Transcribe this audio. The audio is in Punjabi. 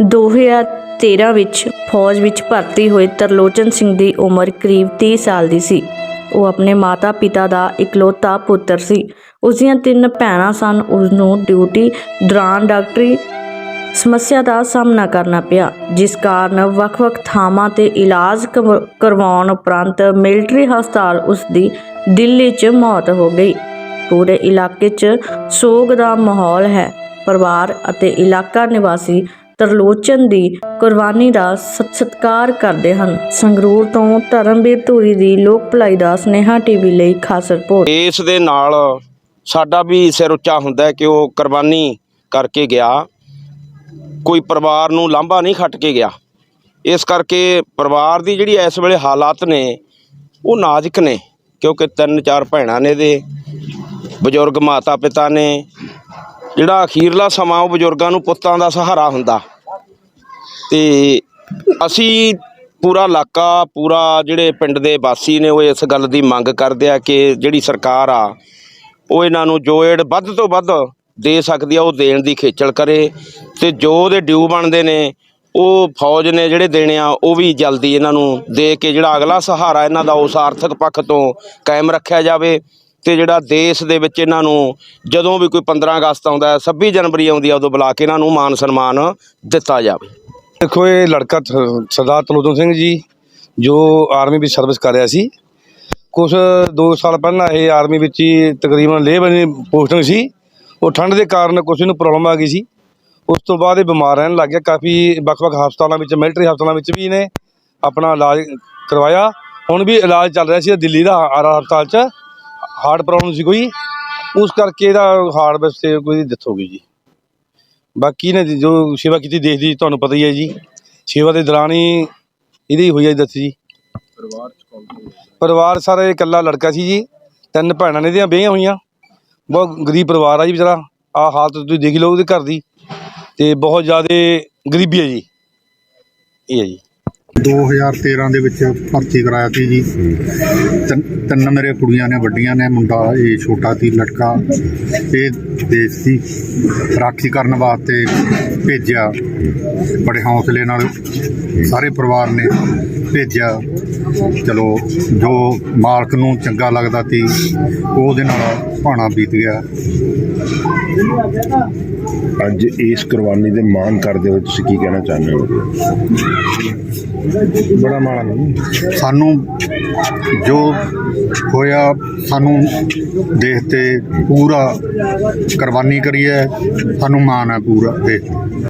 2013 ਵਿੱਚ ਫੌਜ ਵਿੱਚ ਭਰਤੀ ਹੋਏ ਤਰਲੋਚਨ ਸਿੰਘ ਦੀ ਉਮਰ ਕਰੀਬ 30 ਸਾਲ ਦੀ ਸੀ। ਉਹ ਆਪਣੇ ਮਾਤਾ-ਪਿਤਾ ਦਾ ਇਕਲੌਤਾ ਪੁੱਤਰ ਸੀ। ਉਸ ਦੀਆਂ ਤਿੰਨ ਭੈਣਾਂ ਸਨ। ਉਸ ਨੂੰ ਡਿਊਟੀ ਦੌਰਾਨ ਡਾਕਟਰੀ ਸਮੱਸਿਆ ਦਾ ਸਾਹਮਣਾ ਕਰਨਾ ਪਿਆ, ਜਿਸ ਕਾਰਨ ਵੱਖ-ਵੱਖ ਥਾਵਾਂ ਤੇ ਇਲਾਜ ਕਰਵ- ਕਰਵਾਉਣ ਉਪਰੰਤ ਮਿਲਟਰੀ ਹਸਪਤਾਲ ਉਸ ਦੀ ਦਿੱਲੀ 'ਚ ਮੌਤ ਹੋ ਗਈ। ਪੂਰੇ ਇਲਾਕੇ 'ਚ ਸੋਗ ਦਾ ਮਾਹੌਲ ਹੈ। ਪਰਿਵਾਰ ਅਤੇ ਇਲਾਕਾ ਨਿਵਾਸੀ ਤਰਲੋਚਨ ਦੀ ਕੁਰਬਾਨੀ ਦਾ ਸਤਿਕਾਰ ਕਰਦੇ ਹਨ। ਸੰਗਰੂਰ ਤੋਂ ਧਰਮਵੀਰ ਧੂਰੀ ਦੀ ਲੋਕ ਭਲਾਈ ਦਾ ਸਨੇਹਾ ਟੀਵੀ ਲਈ ਖਾਸ ਰਿਪੋਰਟ ਇਸ ਦੇ ਨਾਲ ਸਾਡਾ ਵੀ ਸਿਰ ਉੱਚਾ ਹੁੰਦਾ ਕਿ ਉਹ ਕੁਰਬਾਨੀ ਕਰਕੇ ਗਿਆ। ਕੋਈ ਪਰਿਵਾਰ ਨੂੰ ਲਾਂਭਾ ਨਹੀਂ ਖੱਟ ਕੇ ਗਿਆ। ਇਸ ਕਰਕੇ ਪਰਿਵਾਰ ਦੀ ਜਿਹੜੀ ਇਸ ਵੇਲੇ ਹਾਲਾਤ ਨੇ, ਉਹ ਨਾਜ਼ੁਕ ਨੇ। ਕਿਉਂਕਿ ਤਿੰਨ ਚਾਰ ਭੈਣਾਂ ਨੇ ਦੇ ਬਜ਼ੁਰਗ ਮਾਤਾ ਪਿਤਾ ਨੇ ਜਿਹੜਾ ਅਖੀਰਲਾ ਸਮਾਂ ਉਹ ਬਜ਼ੁਰਗਾਂ ਨੂੰ ਪੁੱਤਾਂ ਦਾ ਸਹਾਰਾ ਹੁੰਦਾ। ਤੇ ਅਸੀਂ ਪੂਰਾ ਇਲਾਕਾ, ਪੂਰਾ ਜਿਹੜੇ ਪਿੰਡ ਦੇ ਵਾਸੀ ਨੇ ਉਹ ਇਸ ਗੱਲ ਦੀ ਮੰਗ ਕਰਦੇ ਆ ਕਿ ਜਿਹੜੀ ਸਰਕਾਰ ਆ, ਉਹ ਇਹਨਾਂ ਨੂੰ ਜੋ ਏਡ ਵੱਧ ਤੋਂ ਵੱਧ ਦੇ ਸਕਦੀ ਆ, ਉਹ ਦੇਣ ਦੀ ਖੇਚਲ ਕਰੇ ਤੇ ਜੋ ਉਹਦੇ ਡਿਊ ਬਣਦੇ ਨੇ, ਉਹ ਫੌਜ ਨੇ ਜਿਹੜੇ ਦੇਣੇ ਆ, ਉਹ ਵੀ ਜਲਦੀ ਇਹਨਾਂ ਨੂੰ ਦੇ ਕੇ ਜਿਹੜਾ ਅਗਲਾ ਸਹਾਰਾ ਇਹਨਾਂ ਦਾ ਉਸ ਆਰਥਿਕ ਪੱਖ ਤੋਂ ਕਾਇਮ ਰੱਖਿਆ ਜਾਵੇ। ਤੇ ਜਿਹੜਾ ਦੇਸ਼ ਦੇ ਵਿੱਚ ਇਹਨਾਂ ਨੂੰ ਜਦੋਂ ਵੀ ਕੋਈ 15 ਅਗਸਤ ਆਉਂਦਾ ਹੈ 26 ਜਨਵਰੀ ਆਉਂਦੀ ਆ ਉਦੋਂ ਬੁਲਾ ਕੇ ਇਹਨਾਂ ਨੂੰ ਮਾਨ ਸਨਮਾਨ ਦਿੱਤਾ ਜਾਵੇ। ਦੇਖੋ, ਇਹ ਲੜਕਾ ਸਰਦਾਰ ਤਲੋਦਨ ਸਿੰਘ ਜੀ, ਜੋ ਆਰਮੀ ਵਿੱਚ ਸਰਵਿਸ ਕਰ ਰਿਹਾ ਸੀ। ਕੁਝ 2 ਸਾਲ ਪਹਿਲਾਂ ਇਹ ਆਰਮੀ ਵਿੱਚ ਹੀ ਤਕਰੀਬਨ ਲੇਹ ਪੋਸਟਿੰਗ ਸੀ। ਉਹ ਠੰਡ ਦੇ ਕਾਰਨ ਕੁਝ ਨੂੰ ਪ੍ਰੋਬਲਮ ਆ ਗਈ ਸੀ। ਉਸ ਤੋਂ ਬਾਅਦ ਇਹ ਬਿਮਾਰ ਰਹਿਣ ਲੱਗ ਗਿਆ। ਕਾਫੀ ਵੱਖ-ਵੱਖ ਹਸਪਤਾਲਾਂ ਵਿੱਚ ਮਿਲਟਰੀ ਹਸਪਤਾਲਾਂ ਵਿੱਚ ਵੀ ਇਹਨੇ ਆਪਣਾ ਇਲਾਜ ਕਰਵਾਇਆ। ਹੁਣ ਵੀ ਇਲਾਜ ਚੱਲ ਰਿਹਾ ਸੀ ਦਿੱਲੀ ਦਾ ਆਰ ਹਸਪਤਾਲ 'ਚ। ਹਾਰਟ ਪ੍ਰੋਬਲਮ ਸੀ ਕੋਈ ਉਸ ਕਰਕੇ ਇਹਦਾ ਹਾਰਟ ਵਿੱਚ ਤੇ ਕੋਈ ਡੈਥ ਹੋ ਗਈ ਜੀ। ਬਾਕੀ ਨੇ ਜੋ ਸੇਵਾ ਕੀਤੀ ਦੇਸ਼ ਦੀ ਤੁਹਾਨੂੰ ਪਤਾ ਹੀ ਹੈ ਜੀ। ਸੇਵਾ ਦੇ ਦੌਰਾਨ ਹੀ ਇਹਦੀ ਹੋਈ ਹੈ ਦੱਸ ਜੀ। ਪਰਿਵਾਰ ਸਾਰਾ ਇਹ ਇਕੱਲਾ ਲੜਕਾ ਸੀ ਜੀ ਤਿੰਨ ਭੈਣਾਂ ਨੇ ਇਹਦੀਆਂ ਵਿਆਹੀਆਂ ਹੋਈਆਂ। ਬਹੁਤ ਗਰੀਬ ਪਰਿਵਾਰ ਆ ਜੀ ਵਿਚਾਰਾ ਆ ਹਾਲਤ ਤੁਸੀਂ ਦੇਖ ਲਓ ਉਹਦੇ ਘਰ ਦੀ। ਤੇ ਬਹੁਤ ਜ਼ਿਆਦਾ ਗਰੀਬੀ ਹੈ ਜੀ। ਇਹ ਹੈ ਜੀ। 2013 ਦੇ ਵਿੱਚ ਭਰਤੀ ਕਰਾਇਆ ਸੀ ਜੀ। ਤਿੰਨ ਤਿੰਨ ਮੇਰੇ ਕੁੜੀਆਂ ਨੇ, ਵੱਡੀਆਂ ਨੇ, ਮੁੰਡਾ, ਇਹ ਛੋਟਾ ਸੀ, ਲੜਕਾ। ਇਹ ਦੇਸ਼ ਦੀ ਰਾਖੀ ਕਰਨ ਵਾਸਤੇ ਭੇਜਿਆ। ਬੜੇ ਹੌਸਲੇ ਨਾਲ ਸਾਰੇ ਪਰਿਵਾਰ ਨੇ ਭੇਜਿਆ। ਚਲੋ, ਜੋ ਮਾਲਕ ਨੂੰ ਚੰਗਾ ਲੱਗਦਾ ਸੀ, ਉਹਦੇ ਨਾਲ ਭਾਣਾ ਬੀਤ ਗਿਆ। ਅੱਜ ਇਸ ਕੁਰਬਾਨੀ ਦੇ ਮਾਣ ਕਰਦੇ ਹੋਏ ਤੁਸੀਂ ਕੀ ਕਹਿਣਾ ਚਾਹੁੰਦੇ ਹੋ? ਬੜਾ ਮਾਣਾ ਨਹੀਂ ਸਾਨੂੰ ਜੋ ਹੋਇਆ ਸਾਨੂੰ ਦੇਖ ਤੇ ਪੂਰਾ ਕੁਰਬਾਨੀ ਕਰੀ ਹੈ। ਸਾਨੂੰ ਮਾਣ ਹੈ ਪੂਰਾ ਦੇਖ।